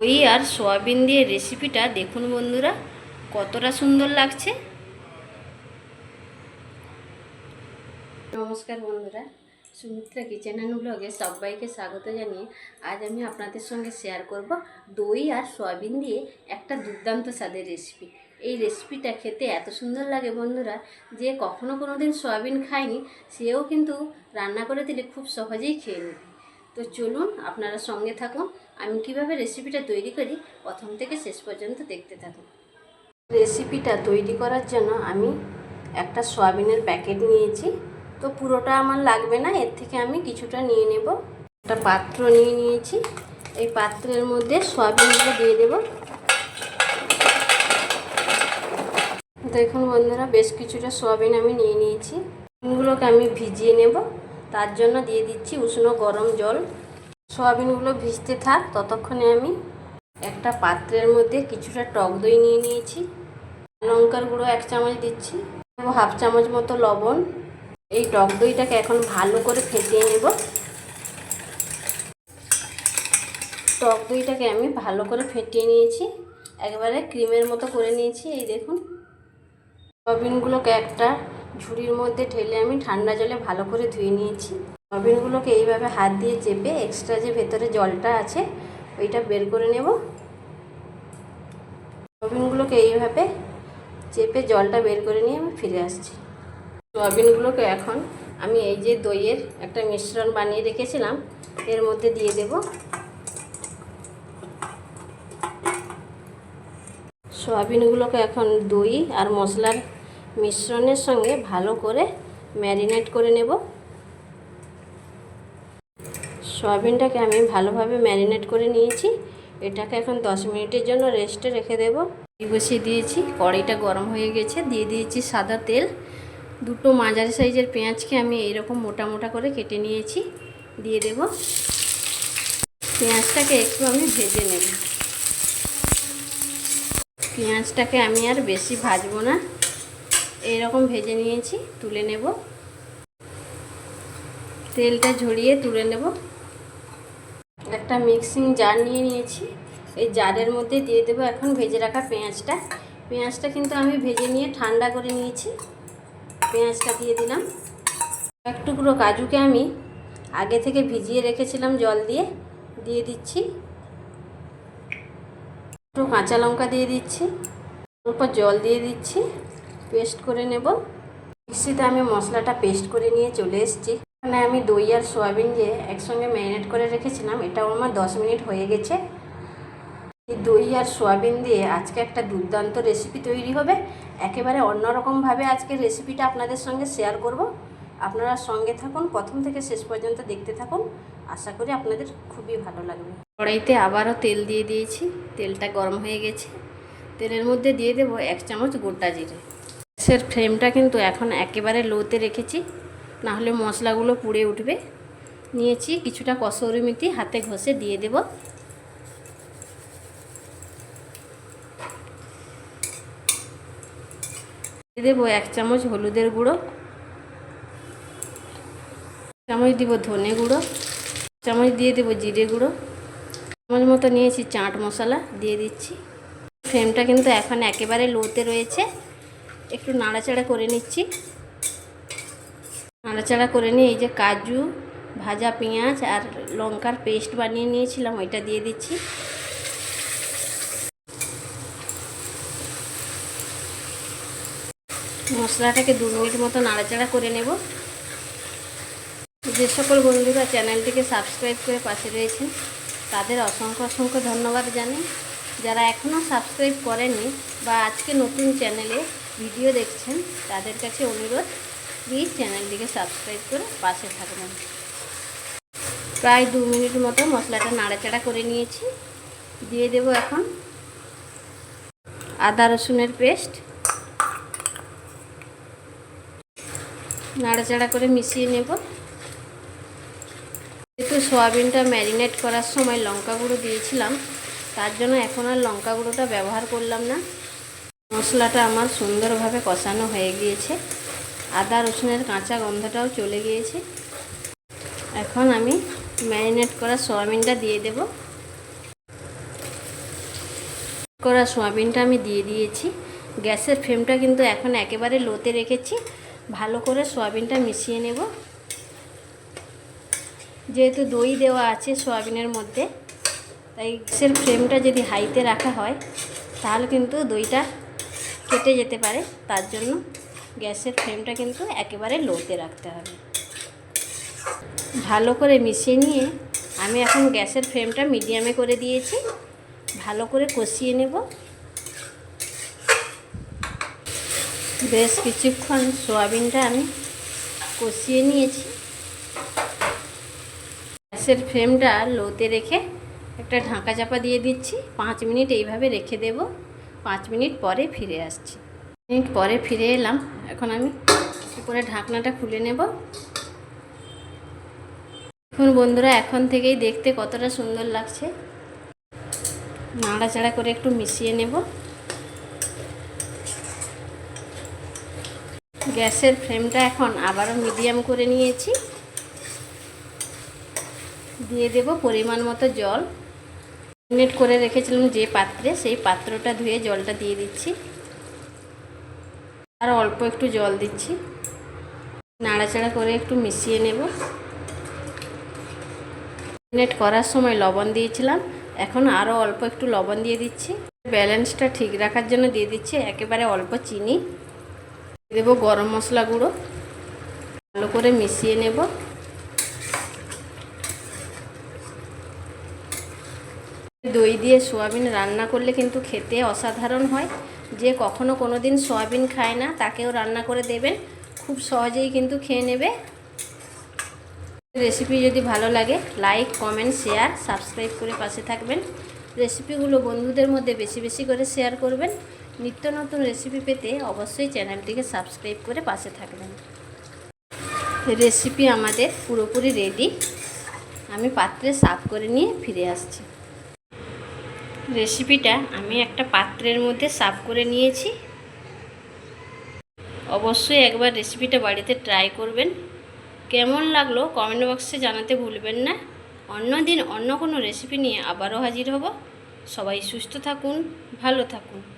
ওই আর সয়াবিন দিয়ে রেসিপিটা দেখুন বন্ধুরা, কতটা সুন্দর লাগছে। নমস্কার বন্ধুরা, সুমিত্রা কিচেন অ্যান্ড ব্লগে সবাইকে স্বাগত জানিয়ে আজ আমি আপনাদের সঙ্গে শেয়ার করব দই আর সয়াবিন দিয়ে একটা দুর্দান্ত স্বাদের রেসিপি এই রেসিপিটা খেতে এত সুন্দর লাগে বন্ধুরা যে কখনো কোনো দিন সয়াবিন খায়নি সেও কিন্তু রান্না করে দিলে খুব সহজেই খেয়ে নেবে। তো চলুন আপনারা সঙ্গে থাকুন। আমি কীভাবে রেসিপিটা তৈরি করি, প্রথম থেকে শেষ পর্যন্ত দেখতে থাকুন। রেসিপিটা তৈরি করার জন্য আমি একটা সয়াবিনের প্যাকেট নিয়েছি। তো পুরোটা আমার লাগবে না, এর থেকে আমি কিছুটা নিয়ে নেব। একটা পাত্র নিয়ে নিয়েছি। এই পাত্রের মধ্যে সয়াবিনগুলো দিয়ে দেব। দেখুন বন্ধুরা, বেশ কিছুটা সয়াবিন আমি নিয়ে নিয়েছি। এগুলোকে আমি ভিজিয়ে নেব। তার জন্য দিয়ে দিচ্ছি উষ্ণ গরম জল। সয়াবিনগুলো ভিজতে থাক, ততক্ষণে আমি একটা পাত্রের মধ্যে কিছুটা টক দই নিয়ে নিয়েছি। লঙ্কার গুঁড়ো এক চামচ দিচ্ছি হাফ চামচ মতো লবণ। এই টক দইটাকে এখন ভালো করে ফেটিয়ে নেব। টক দইটাকে আমি ভালো করে ফেটিয়ে নিয়েছি, একবারে ক্রিমের মতো করে নিয়েছি। এই দেখুন, সয়াবিনগুলোকে একটা ঝুড়ির মধ্যে ঢেলে আমি ঠান্ডা জলে ভালো করে ধুয়ে নিয়েছি। সয়াবিনগুলোকে এইভাবে হাত দিয়ে চেপে এক্সট্রা যে ভেতরে জলটা আছে, ওইটা বের করে নেব। সয়াবিনগুলোকে এইভাবে চেপে জলটা বের করে নিয়ে আমি ফিরে আসছি। সয়াবিনগুলোকে এখন আমি এই যে দইয়ের একটা মিশ্রণ বানিয়ে রেখেছিলাম, এর মধ্যে দিয়ে দেব। সয়াবিনগুলোকে এখন দই আর মশলার মিশ্রণের সঙ্গে ভালো করে ম্যারিনেট করে নেব। সয়াবিনটাকে আমি ভালোভাবে ম্যারিনেট করে নিয়েছি। এটাকে এখন দশ মিনিটের জন্য রেস্টে রেখে দেব। বসিয়ে দিয়েছি। কড়াইটা গরম হয়ে গেছে। দিয়ে দিয়েছি সাদা তেল। দুটো মাঝারি সাইজের পেঁয়াজকে আমি এইরকম মোটা মোটা করে কেটে নিয়েছি। দিয়ে দেব। পেঁয়াজটাকে একটু আমি ভেজে নেব। পেঁয়াজটাকে আমি আর বেশি ভাজবো না। এইরকম ভেজে নিয়েছি, তুলে নেব। তেলটা ঝরিয়ে তুলে নেব। একটা মিক্সিং জার নিয়ে নিয়েছি। এই জারের মধ্যে দিয়ে দেবো এখন ভেজে রাখা পেঁয়াজটা। পেঁয়াজটা কিন্তু আমি ভেজে নিয়ে ঠান্ডা করে নিয়েছি। পেঁয়াজটা দিয়ে দিলাম। এক টুকরো কাজুকে আমি আগে থেকে ভিজিয়ে রেখেছিলাম জল দিয়ে দিয়ে দিচ্ছি। কাঁচা লঙ্কা দিয়ে দিচ্ছি। অল্প জল দিয়ে দিচ্ছি। পেস্ট করে নেব। মিক্সিতে আমি মশলাটা পেস্ট করে নিয়ে চলে এসেছি। এখানে আমি দই আর সোয়াবিন দিয়ে একসঙ্গে ম্যারিনেট করে রেখেছিলাম, এটাও আমার দশ মিনিট হয়ে গেছে। এই দই আর সোয়াবিন দিয়ে আজকে একটা দুর্দান্ত রেসিপি তৈরি হবে। একেবারে অন্যরকমভাবে আজকে রেসিপিটা আপনাদের সঙ্গে শেয়ার করব। আপনারা সঙ্গে থাকুন, প্রথম থেকে শেষ পর্যন্ত দেখতে থাকুন। আশা করি আপনাদের খুবই ভালো লাগবে। কড়াইতে আবারও তেল দিয়ে দিয়েছি। তেলটা গরম হয়ে গেছে। তেলের মধ্যে দিয়ে দেবো এক চামচ গোটা জিরে। গ্যাসের ফ্লেমটা কিন্তু এখন একেবারে লোতে রেখেছি, নাহলে মশলাগুলো পুড়ে উঠবে। নিয়েছি কিছুটা কসৌরি মেথি, হাতে ঘষে দিয়ে দেব। দিয়ে দেবো এক চামচ হলুদের গুঁড়ো চামচ দিব ধনে গুঁড়ো চামচ দিয়ে দেবো জিরে গুঁড়ো। চামচ মতো নিয়েছি চাট মশলা, দিয়ে দিচ্ছি। ফ্লেমটা কিন্তু এখন একেবারে লোতে রয়েছে। একটু নাড়াচাড়া করে নিচ্ছি। নাড়াচাড়া করে নিয়ে এই যে কাজু, ভাজা পেঁয়াজ আর লঙ্কার পেস্ট বানিয়ে নিয়েছিলাম, ওইটা দিয়ে দিচ্ছি। মশলাটাকে দু মিনিট মতো নাড়াচাড়া করে নেব। যে সকল বন্ধুরা চ্যানেলটিকে সাবস্ক্রাইব করে পাশে রয়েছেন, তাদের অসংখ্য অসংখ্য ধন্যবাদ জানাই। যারা এখনও সাবস্ক্রাইব করেনি বা আজকে নতুন চ্যানেলে ভিডিও দেখছেন, তাদের কাছে অনুরোধ প্লিজ চ্যানেলটিকে সাবস্ক্রাইব করে পাশে থাকবেন। প্রায় দু মিনিট মতো মশলাটা নাড়াচাড়া করে নিয়েছি। দিয়ে দেব এখন আদা রসুনের পেস্ট। নাড়াচাড়া করে মিশিয়ে নেব। যেহেতু সয়াবিনটা ম্যারিনেট করার সময় লঙ্কা গুঁড়ো দিয়েছিলাম, তার জন্য এখন আর লঙ্কা গুঁড়োটা ব্যবহার করলাম না। মশলাটা আমার সুন্দরভাবে কষানো হয়ে গিয়েছে। আদা রসুনের কাঁচা গন্ধটাও চলে গিয়েছে। এখন আমি ম্যারিনেট করা সোয়াবিনটা দিয়ে দেব। করা সোয়াবিনটা আমি দিয়ে দিয়েছি। গ্যাসের ফ্লেমটা কিন্তু এখন একেবারে লোতে রেখেছি। ভালো করে সোয়াবিনটা মিশিয়ে নেব। যেহেতু দই দেওয়া আছে সোয়াবিনের মধ্যে, তাই গ্যাসের ফ্লেমটা যদি হাইতে রাখা হয়, তাহলে কিন্তু দইটা কেটে যেতে পারে, তার জন্য গ্যাসের ফ্লেমটা কিন্তু একেবারে লোতে রাখতে হবে। ভালো করে মিশিয়ে নিয়ে আমি এখন গ্যাসের ফ্লেমটা মিডিয়ামে করে দিয়েছি। ভালো করে কষিয়ে নেব। বেশ কিছুক্ষণ সোয়াবিনটা আমি কষিয়ে নিয়েছি। গ্যাসের ফ্লেমটা লোতে রেখে একটা ঢাকা চাপা দিয়ে দিচ্ছি। পাঁচ মিনিট এইভাবে রেখে দেব। পাঁচ মিনিট পরে ফিরে আসছি। মিনিট পরে ফিরে এলাম। এখন আমি উপরে ঢাকনাটা খুলে নেব? এখন বন্ধুরা, এখন থেকেই দেখতে কতটা সুন্দর লাগছে। নাড়াচাড়া করে একটু মিশিয়ে নেব। গ্যাসের ফ্লেমটা এখন আবারও মিডিয়াম করে নিয়েছি। দিয়ে দেব পরিমাণ মতো জল। মিনিট করে রেখেছিলাম যে পাত্রে, সেই পাত্রটা ধুয়ে জলটা দিয়ে দিচ্ছি। আর অল্প একটু জল দিচ্ছি। নাড়াচাড়া করে একটু মিশিয়ে নেব। মিনিট করার সময় লবণ দিয়েছিলাম। এখন আরও অল্প একটু লবণ দিয়ে দিচ্ছি। ব্যালেন্সটা ঠিক রাখার জন্য দিয়ে দিচ্ছি একেবারে অল্প চিনি। দেবো গরম মশলা গুঁড়ো। ভালো করে মিশিয়ে নেব। দই দিয়ে সোয়াবিন রান্না করলে কিন্তু খেতে অসাধারণ হয়। যে কখনো কোনো দিন সোয়াবিন খায় না, তাকেও রান্না করে দেবেন। খুব সহজেই কিন্তু খেয়ে নেবে। রেসিপি যদি ভালো লাগে, লাইক, কমেন্ট, শেয়ার, সাবস্ক্রাইব করে পাশে থাকবেন। রেসিপিগুলো বন্ধুদের মধ্যে বেশি বেশি করে শেয়ার করবেন। নিত্য নতুন রেসিপি পেতে অবশ্যই চ্যানেলটিকে সাবস্ক্রাইব করে পাশে থাকবেন। রেসিপি আমাদের পুরোপুরি রেডি। আমি পাত্রে সাফ করে নিয়ে ফিরে আসছি। রেসিপিটা আমি একটা পাত্রের মধ্যে সাফ করে নিয়েছি। অবশ্যই একবার রেসিপিটা বাড়িতে ট্রাই করবেন। কেমন লাগল কমেন্ট বক্সে জানাতে ভুলবেন না। অন্য দিন অন্য কোনো রেসিপি নিয়ে আবারও হাজির হব। সবাই সুস্থ থাকুন, ভালো থাকুন।